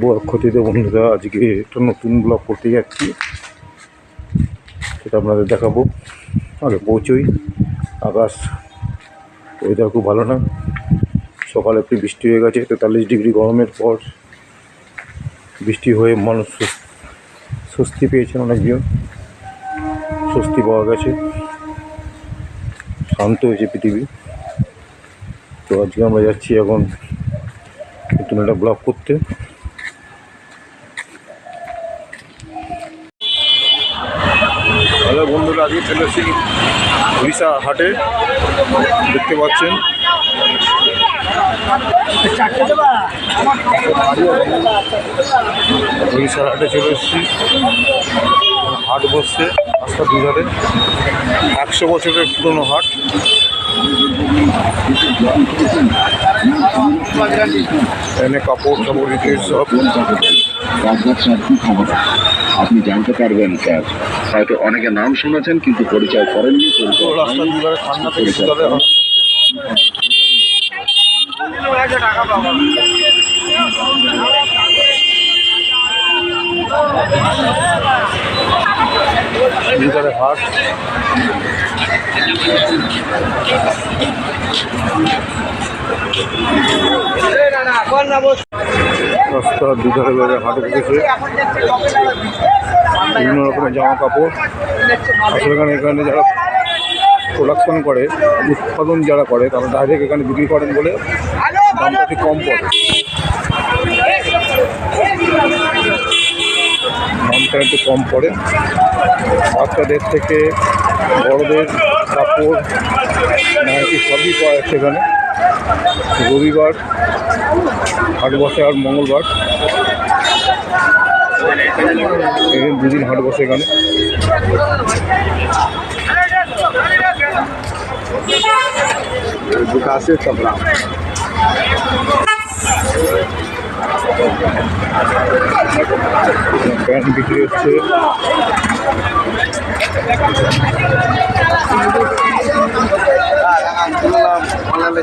ক্ষতিতে বন্ধুরা, আজকে একটা নতুন ব্লগ করতে যাচ্ছি। সেটা আপনাদের দেখাবো। আগে পৌঁছই। আকাশ ওয়েদার খুব ভালো না। সকালে একটু বৃষ্টি হয়ে গেছে, তেতাল্লিশ ডিগ্রি গরমের পর বৃষ্টি হয়ে মানুষ স্বস্তি পেয়েছেন অনেকজন। স্বস্তি পাওয়া গেছে। শান্ত হয়েছে পৃথিবী। তো আজকে আমরা যাচ্ছি এখন নতুন একটা ব্লগ করতে হ্যালো বন্ধুরা আজকে চলে এসেছি উড়িষ্যা হাটে দেখতে পাচ্ছেন। উড়িষ্যার হাটে চলে এসেছি। হাট বসছে রাস্তা দুধারে। একশো বছরের পুরনো হাট। এখানে কাপড় টাপড় সব। খবর আপনি জানতে পারবেন স্যার। হয়তো অনেকে নাম শুনেছেন কিন্তু পরিচয় করেননি হাট। রাস্তার দুধারে দুধারে হাট বসেছে বিভিন্ন রকমের জামা কাপড়। আসলে এখানে এখানে যারা প্রোডাকশন করে, উৎপাদন যারা করে, তারা ডাইরেক্ট এখানে বিক্রি করেন বলে দামটা একটু কম পড়ে। দামটা একটু কম পড়ে। বাচ্চাদের থেকে বড়দের কাপড়, নাইটি সবই পাওয়া যাচ্ছে এখানে। রবিবার হাট বসে আর মঙ্গলবার। এখানে। দুদিন হাট বসে এখানে প্যান্ট বিক্রি হচ্ছে।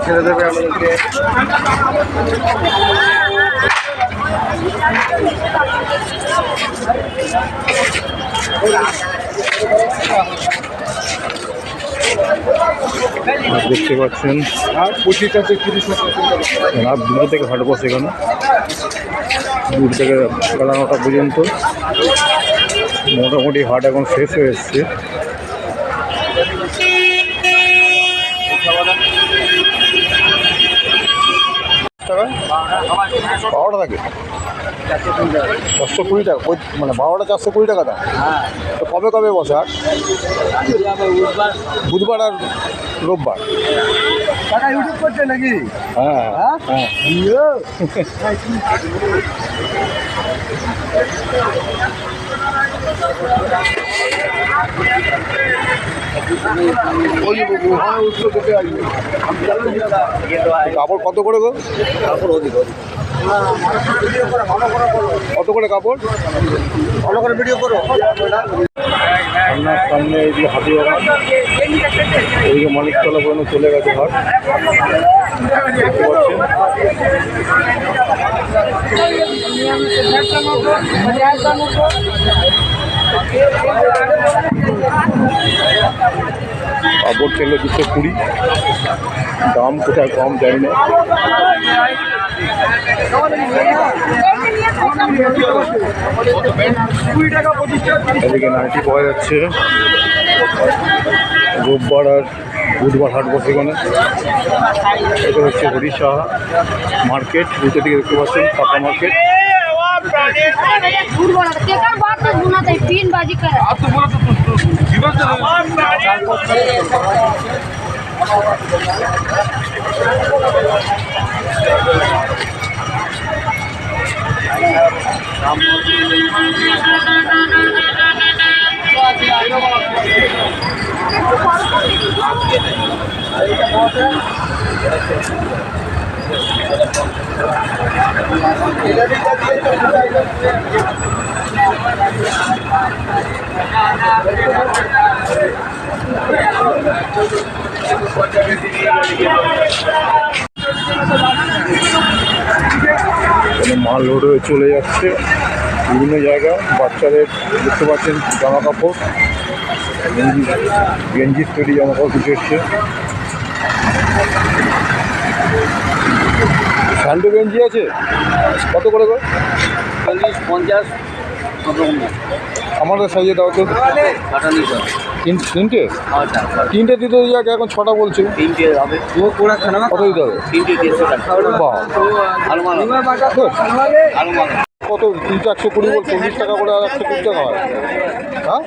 ছেড়ে দেবে আমাদেরকে দেখতে পাচ্ছেন। আর দুটো থেকে হাট বসে এখানে। দুটো থেকে বেলা নটা পর্যন্ত। মোটামুটি হাট এখন শেষ হয়ে এসছে। বারোটা চারশো কুড়ি টাকা। মানে বারোটা চারশো কুড়ি টাকা তো কবে কবে বসে বুধবার আর রোববার। নাকি হ্যাঁ। হ্যাঁ। কাপড় কত করে গো? কত করে কাপড়? ভালো করে ভিডিও করো। আপনার সামনে এই যে হাতি বাগান এইদিকে মানিকতলা পর্যন্ত চলে গেছে ঘর দেখতে পাচ্ছেন? কাপড় তেলে দুশো কুড়ি দাম কোথায় কম জানি না। এদিকে নাইটি পাওয়া যাচ্ছে। রোববার আর বুধবার হাট বসে এখানে। এটা হচ্ছে হরিশা মার্কেট। দুটো দিকে দেখতে পাচ্ছেন পাকা মার্কেট। झूठ बोला तेकर बात तो होना चाहिए तीन बाजी कर आप तो बोला तो जीवन तो हमारा মাল লোড হয়ে চলে যাচ্ছে। বিভিন্ন জায়গা বাচ্চাদের দেখতে পাচ্ছেন জামা কাপড়। গেঞ্জি তৈরি জামা কাপড় কিছু এসছে। স্যান্ডো গেঞ্জি আছে? কত করে গো চল্লিশ পঞ্চাশ আমাদের সাইজে দাও তো। তিনটে? আচ্ছা তিনটে দিতে যাকে এখন ছটা বলছে। তিনটে হবে। কত দিতে হবে? তিনটে কত? তিনশো একশো কুড়ি বল চল্লিশ হ্যাঁ, টাকা করে আর একশো কুড়ি টাকা হয়। হ্যাঁ?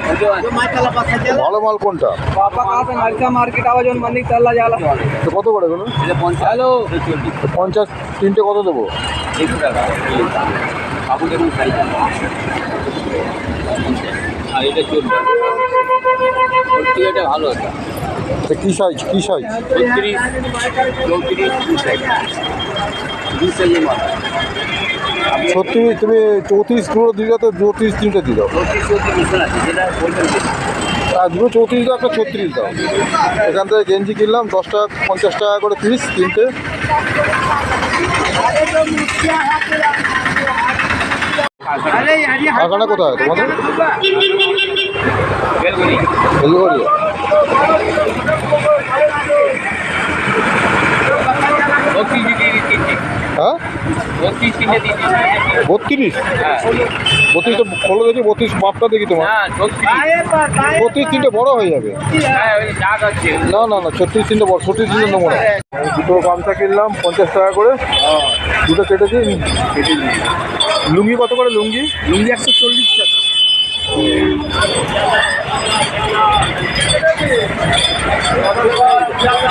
ভালো মাল কোনটা? কত করে বলুন? পঞ্চাশ তিনটে কত দেবো? কি সাইজ কি সাইজ চৌত্রিশ চৌত্রিশ সাইজ সত্যি তুমি চৌত্রিশ দুটো দিলে তো চৌত্রিশ তিনটে আর দুটো চৌত্রিশ দাও একটা ছত্রিশ দাও। এখান থেকে গেঞ্জি কিনলাম দশ টাকা পঞ্চাশ টাকা করে পিস তিনটে। কারখানা কোথায়? তোমাদের? বেলগড়িয়া হ্যাঁ? বত্রিশ? বত্রিশ মাপটা দেখি তোমার। তিনটে হয়ে যাবে। না না না, ছত্রিশ ছত্রিশ দুটো গামছা কিনলাম, পঞ্চাশ টাকা করে। কেটেছি লুঙ্গি কত করে, লুঙ্গি? লুঙ্গি একশো চল্লিশ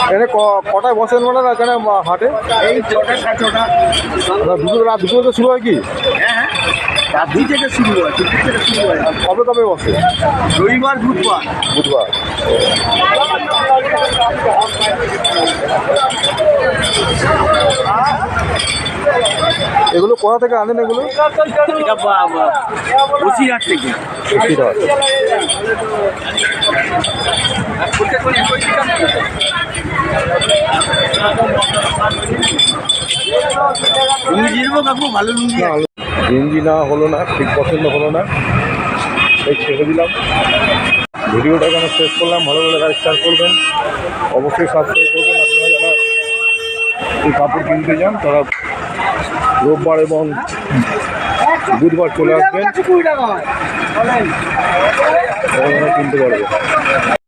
এখানে কটায় বসেন মানে না এখানে হাটে? এই ছটা সাড়ে ছটা। না, রাত দুটো থেকে শুরু হয় কি? হ্যাঁ হ্যাঁ। রাত্রি থেকে শুরু হয় দুপুর থেকে শুরু হয়। কবে কবে বসে? রবিবার বুধবার। বুধবার। এগুলো কোথা থেকে আনেন এগুলো? বসিরহাট থেকে। না গেঞ্জি না হলো না, ঠিক পছন্দ হলো না। এই ছেড়ে দিলাম। ভিডিওটা এখানে শেষ করলাম। ভালো ভালো গাড়ি শেয়ার করবেন। অবশ্যই সাবস্ক্রাইব করবেন। আপনারা যারা এই কাপড় কিনতে যান, তারা রোববার এবং বুধবার চলে আসবেন। কিনতে পারবেন।